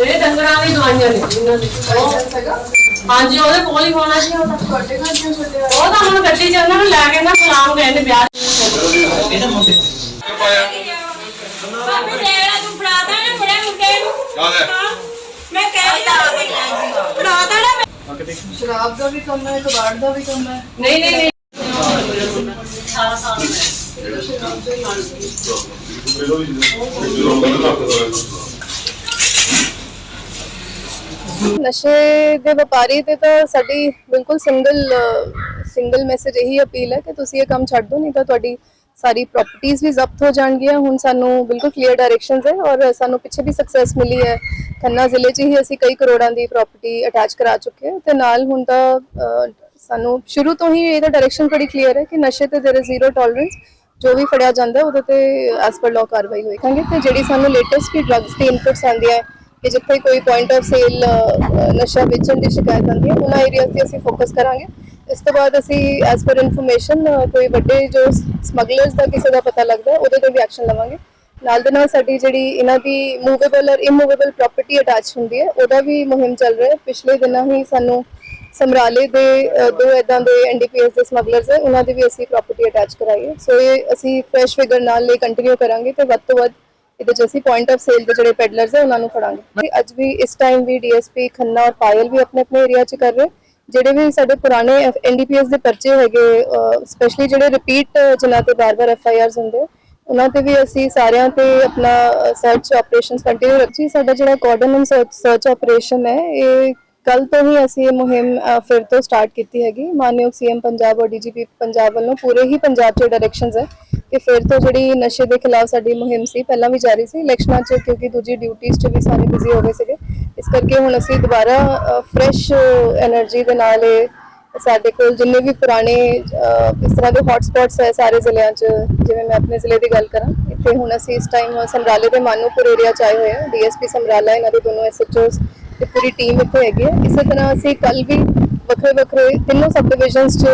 ਇਹ ਡੰਗਰਾਂ ਦੀ ਦਵਾਈਆਂ ਨੇ ਇਹਨਾਂ ਦੀ। ਉਹ- ਹਾਂਜੀ ਉਹਦੇ ਕੋਲ ਹੀ ਹੋਣਾ ਸੀ ਉਹਦਾ ਤੁਹਾਡੇ ਨਾਲ ਕਿਉਂ ਛੱਡਿਆ ਉਹ ਤਾਂ ਹੁਣ ਗੱਡੀ 'ਚ ਉਹਨਾਂ ਨੂੰ ਲੈ ਕੇ ਨਾ ਫਲਾਮ ਗਏ ਨੇ ਵਿਆਹ 'ਚ। ਭਾਬੀ ਦੇਵਰਾ ਤੂੰ ਫੜਾਤਾ ਨਾ ਮੁੰਡੇ ਮੁੰਡੇ ਨੂੰ ਹਾਂ। ਮੈਂ ਕਹਿ ਦਿੱਤਾ ਫੜਾਤਾ ਨਾ ਸ਼ਰਾਬ ਦਾ ਵੀ ਕੰਮ ਹੈ ਕਬਾੜ ਦਾ ਵੀ ਕੰਮ ਹੈ। ਨਹੀਂ ਨਹੀਂ ਨਹੀਂ। ਨਸ਼ੇ ਦੇ ਵਪਾਰੀ ਤੇ ਤਾਂ ਸਾਡੀ ਬਿਲਕੁਲ ਸਿੰਗਲ ਸਿੰਗਲ ਮੈਸੇਜ ਇਹੀ ਅਪੀਲ ਹੈ ਕਿ ਤੁਸੀਂ ਇਹ ਕੰਮ ਛੱਡ ਦਿਓ ਨਹੀਂ ਤਾਂ ਤੁਹਾਡੀ ਸਾਰੀ ਪ੍ਰਾਪਰਟੀਆਂ ਵੀ ਜ਼ਬਤ ਹੋ ਜਾਣਗੀਆਂ। ਹੁਣ ਸਾਨੂੰ ਬਿਲਕੁਲ ਕਲੀਅਰ ਡਾਇਰੈਕਸ਼ਨਸ ਹੈ ਔਰ ਸਾਨੂੰ ਪਿੱਛੇ ਵੀ ਸਕਸੈਸ ਮਿਲੀ ਹੈ। ਖੰਨਾ ਜ਼ਿਲ੍ਹੇ 'ਚ ਹੀ ਅਸੀਂ ਕਈ ਕਰੋੜਾਂ ਦੀ ਪ੍ਰਾਪਰਟੀ ਅਟੈਚ ਕਰਾ ਚੁੱਕੇ ਹਾਂ ਤੇ ਨਾਲ ਹੁਣ ਤਾਂ ਸਾਨੂੰ ਸ਼ੁਰੂ ਤੋਂ ਹੀ ਇਹਦਾ ਡਾਇਰੈਕਸ਼ਨ ਬੜੀ ਕਲੀਅਰ ਹੈ ਕਿ ਨਸ਼ੇ ਤੇ ਦੇਰ ਜ਼ੀਰੋ ਟੋਲਰੈਂਸ ਜੋ ਵੀ ਫੜਿਆ ਜਾਂਦਾ, ਉਹਦੇ ਤੇ ਐਸ ਪਰ ਲਾਅ ਕਾਰਵਾਈ ਹੋਈ ਕਰਾਂਗੇ ਤੇ ਜਿਹੜੀ ਸਾਨੂੰ ਲੇਟੈਸਟ ਵੀ ਡਰੱਗਸ ਦੀ ਇਨਪੁਟਸ ਆਉਂਦੀਆਂ ਹੈ, ਕਿ ਜਿੱਥੇ ਕੋਈ ਪੁਆਇੰਟ ਆਫ ਸੇਲ ਨਸ਼ਾ ਵੇਚਣ ਦੀ ਸ਼ਿਕਾਇਤ ਆਉਂਦੀ ਹੈ, ਉਹਨਾਂ ਏਰੀਆ ਤੇ ਅਸੀਂ ਫੋਕਸ ਕਰਾਂਗੇ। ਇਸ ਤੋਂ ਬਾਅਦ ਅਸੀਂ ਐਸ ਪਰ ਇਨਫੋਰਮੇਸ਼ਨ ਕੋਈ ਵੱਡੇ ਜੋ ਸਮਗਲਰਸ ਦਾ ਕਿਸੇ ਦਾ ਪਤਾ ਲੱਗਦਾ, ਉਹਦੇ ਤੇ ਵੀ ਐਕਸ਼ਨ ਲਵਾਂਗੇ। ਨਾਲ ਦੇ ਨਾਲ ਸਾਡੀ ਜਿਹੜੀ ਇਹਨਾਂ ਦੀ ਮੂਵੇਬਲ ਔਰ ਇਮੂਵੇਬਲ ਪ੍ਰਾਪਰਟੀ ਅਟੈਚ ਹੁੰਦੀ ਹੈ, ਉਹਦਾ ਵੀ ਮੁਹਿੰਮ ਚੱਲ ਰਿਹਾ ਹੈ। ਪਿਛਲੇ ਦਿਨਾਂ ਹੀ ਸਾਨੂੰ ਸਮਰਾਲੇ ਦੇ ਦੋ ਇਦਾਂ ਦੇ ਐਨਡੀਪੀਐਸ ਦੇ ਸਮਗਲਰਸ ਹੈ, ਉਹਨਾਂ ਦੀ ਵੀ ਅਸੀਂ ਪ੍ਰਾਪਰਟੀ ਅਟੈਚ ਕਰਾਈ ਹੈ। ਸੋ ਇਹ ਅਸੀਂ ਫਰੈਸ਼ ਫਿਗਰ ਨਾਲ ਲਈ ਕੰਟੀਨਿਊ ਕਰਾਂਗੇ ਤੇ ਵੱਧ ਤੋਂ ਵੱਧ ਇਹਦੇ ਚ ਅਸੀਂ ਪੁਆਇੰਟ ਆਫ ਸੇਲ ਦੇ ਜਿਹੜੇ ਪੈਡਲਰਸ ਹੈ, ਉਹਨਾਂ ਨੂੰ ਫੜਾਂਗੇ। ਤੇ ਅੱਜ ਵੀ ਇਸ ਟਾਈਮ ਵੀ ਡੀਐਸਪੀ ਖੰਨਾ ਔਰ ਪਾਇਲ ਵੀ ਆਪਣੇ ਆਪਣੇ ਏਰੀਆ ਚ ਕਰ ਰਹੇ। ਜਿਹੜੇ ਵੀ ਸਾਡੇ ਪੁਰਾਣੇ ਐਨਡੀਪੀਐਸ ਦੇ ਪਰਚੇ ਹੈਗੇ ਸਪੈਸ਼ਲੀ ਜਿਹੜੇ ਰਿਪੀਟ ਜਿਨ੍ਹਾਂ ਤੇ ਬਾਰ-ਬਾਰ ਐਫਆਈਆਰਸ ਹੁੰਦੇ, ਉਹਨਾਂ ਤੇ ਵੀ ਅਸੀਂ ਸਾਰਿਆਂ ਤੇ ਆਪਣਾ ਸਰਚ ਆਪਰੇਸ਼ਨਸ ਕੰਟੀਨਿਊ ਰੱਖੀ ਸਾਡਾ ਜਿਹੜਾ ਕੋਆਰਡਨ ਐਂਡ ਸਰਚ ਆਪਰੇਸ਼ਨ ਹੈ, ਇਹ ਕੱਲ ਤੋਂ ਹੀ ਅਸੀਂ ਇਹ ਮੁਹਿੰਮ ਫਿਰ ਤੋਂ ਸਟਾਰਟ ਕੀਤੀ ਹੈਗੀ। ਮਾਨਯੋਗ ਸੀਐਮ ਪੰਜਾਬ ਔਰ ਡੀਜੀਪੀ ਪੰਜਾਬ ਵੱਲੋਂ ਪੂਰੇ ਹੀ ਪੰਜਾਬ 'ਚ ਡਾਇਰੈਕਸ਼ਨਸ ਹੈ ਕਿ ਫਿਰ ਤੋਂ ਜਿਹੜੀ ਨਸ਼ੇ ਦੇ ਖਿਲਾਫ ਸਾਡੀ ਮੁਹਿੰਮ ਸੀ, ਪਹਿਲਾਂ ਵੀ ਜਾਰੀ ਸੀ, ਇਲੈਕਸ਼ਨਾਂ 'ਚ ਕਿਉਂਕਿ ਦੂਜੀ ਡਿਊਟੀਆਂ 'ਚ ਵੀ ਸਾਰੇ ਬਿਜ਼ੀ ਹੋ ਗਏ ਸੀਗੇ। ਇਸ ਕਰਕੇ ਹੁਣ ਅਸੀਂ ਦੁਬਾਰਾ ਫਰੈਸ਼ એનર્ਜੀ ਦੇ ਨਾਲ ਇਹ ਸਾਡੇ ਕੋਲ ਜਿੰਨੇ ਵੀ ਪੁਰਾਣੇ ਇਸ ਤਰ੍ਹਾਂ ਦੇ ਹੌਟ ਸਪੌਟਸ ਹੈ ਸਾਰੇ ਜ਼ਿਲ੍ਹਿਆਂ 'ਚ ਜਿਵੇਂ ਮੈਂ ਆਪਣੇ ਜ਼ਿਲ੍ਹੇ ਦੀ ਗੱਲ ਕਰਾਂ ਇੱਥੇ ਹੁਣ ਅਸੀਂ ਇਸ ਟਾਈਮ ਸਮਰਾਲੇ ਦੇ ਮਾਨੂਪੁਰ ਏਰੀਆ 'ਚ ਆਏ ਹੋਏ ਹਾਂ ਡੀਐਸਪੀ ਸਮਰਾਲਾ ਇਹਨਾਂ ਦੇ ਦੋਨੋਂ ਐਸਐਚਓਸ ਤੇ ਪੂਰੀ ਟੀਮ ਇੱਥੇ ਹੈਗੀ ਹੈ। ਇਸੇ ਤਰ੍ਹਾਂ ਅਸੀਂ ਕੱਲ ਵੀ ਵੱਖਰੇ ਵੱਖਰੇ ਤਿੰਨੋਂ ਸਬ ਡਿਵੀਜ਼ਨਸ 'ਚ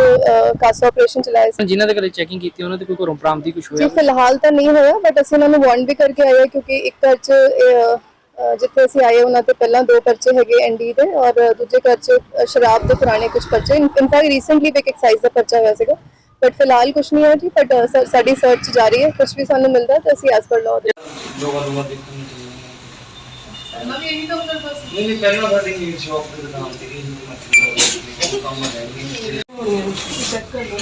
ਕਾਸਾ ਆਪਰੇਸ਼ਨ ਚਲਾਇਆ ਸੀ। ਜਿਨ੍ਹਾਂ ਦੇ ਘਰੇ ਚੈਕਿੰਗ ਕੀਤੀ ਉਹਨਾਂ ਤੇ ਕੋਈ ਘਰੋਂ ਬਰਾਮਦੀ ਕੁਝ ਹੋਇਆ? ਜੀ ਫਿਲਹਾਲ ਤਾਂ ਨਹੀਂ ਹੋਇਆ ਬਟ ਅਸੀਂ ਉਹਨਾਂ ਨੂੰ ਵਾਰਨ ਵੀ ਕਰਕੇ ਆਏ ਕਿਉਂਕਿ ਇੱਕ ਘਰ 'ਚ ਜਿੱਥੇ ਅਸੀਂ ਆਏ ਉਹਨਾਂ ਤੇ ਪਹਿਲਾਂ ਦੋ ਪਰਚੇ ਹੈਗੇ ਐਨਡੀ ਦੇ ਔਰ ਦੂਜੇ ਘਰ 'ਚ ਅਹ, ਸ਼ਰਾਬ ਦੇ ਪੁਰਾਣੇ ਕੁਝ ਪਰਚੇ। ਇਨਫੈਕਟ ਰੀਸੈਂਟਲੀ ਵੀ ਇੱਕ ਐਕਸਾਈਜ਼ ਦਾ ਪਰਚਾ ਹੋਇਆ ਸੀਗਾ। ਬਟ ਫਿਲਹਾਲ ਕੁਝ ਨਹੀਂ ਹੋਇਆ ਜੀ ਬਟ ਸਾਡੀ ਸਰਚ ਜਾਰੀ ਹੈ। ਕੁਝ ਵੀ ਸਾਨੂੰ ਮਿਲਦਾ ਤਾਂ ਅਸੀਂ ਐਸ ਪਰ ਲਾਅ ਦੇ ਲੋਕਾਂ ਨੂੰ ਦੇਖਣ ਨੂੰ ਚਾਹੀਦਾ ਮੈਂ ਵੀ ਇਹੀ ਕੰਮ ਕਰਦਾ ਸੀ ਨਹੀਂ ਨਹੀਂ ਪਹਿਲਾਂ ਸਾਡੀ ਸ਼ੌਪ ਤੇ ਦੁਕਾਨ ਤੇ ਇਹ ਮਤਲਬ ਕੰਮ ਹੈ ਨਹੀਂ ਚੈੱਕ ਕਰ ਲਓ